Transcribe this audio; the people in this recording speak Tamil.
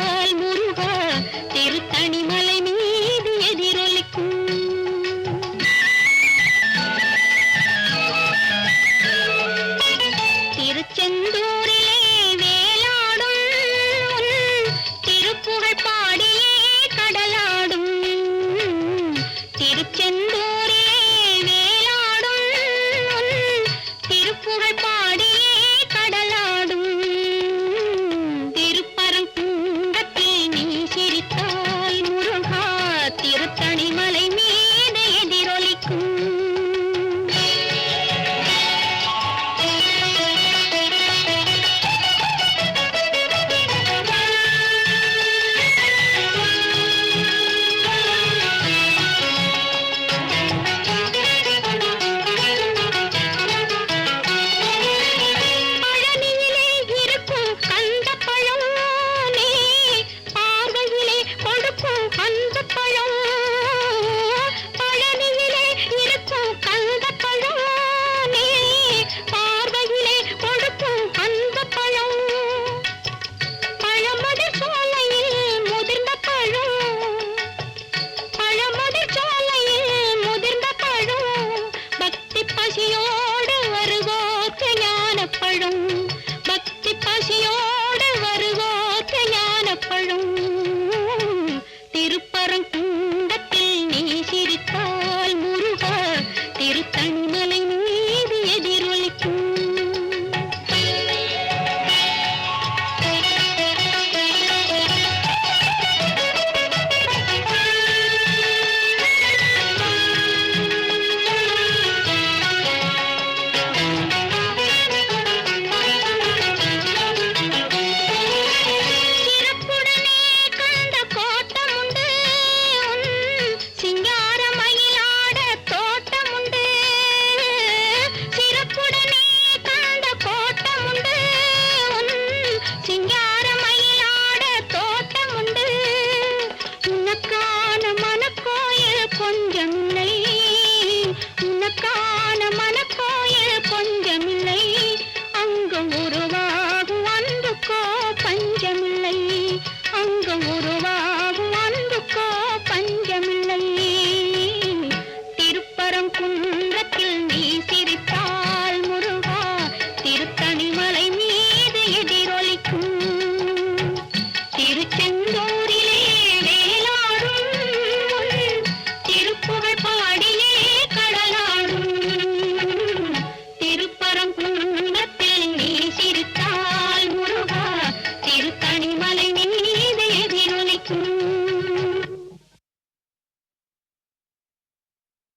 முருகால் முருகா திருத்தணிமலை மீது எதிரொலிக்கும். திருச்செந்தூரிலே வேலாடும் திருப்புகழ் பாடிலே கடலாடும். திருச்செந்தூரிலே வேலாடும் திருப்புகழ் பாடிலே மேலும்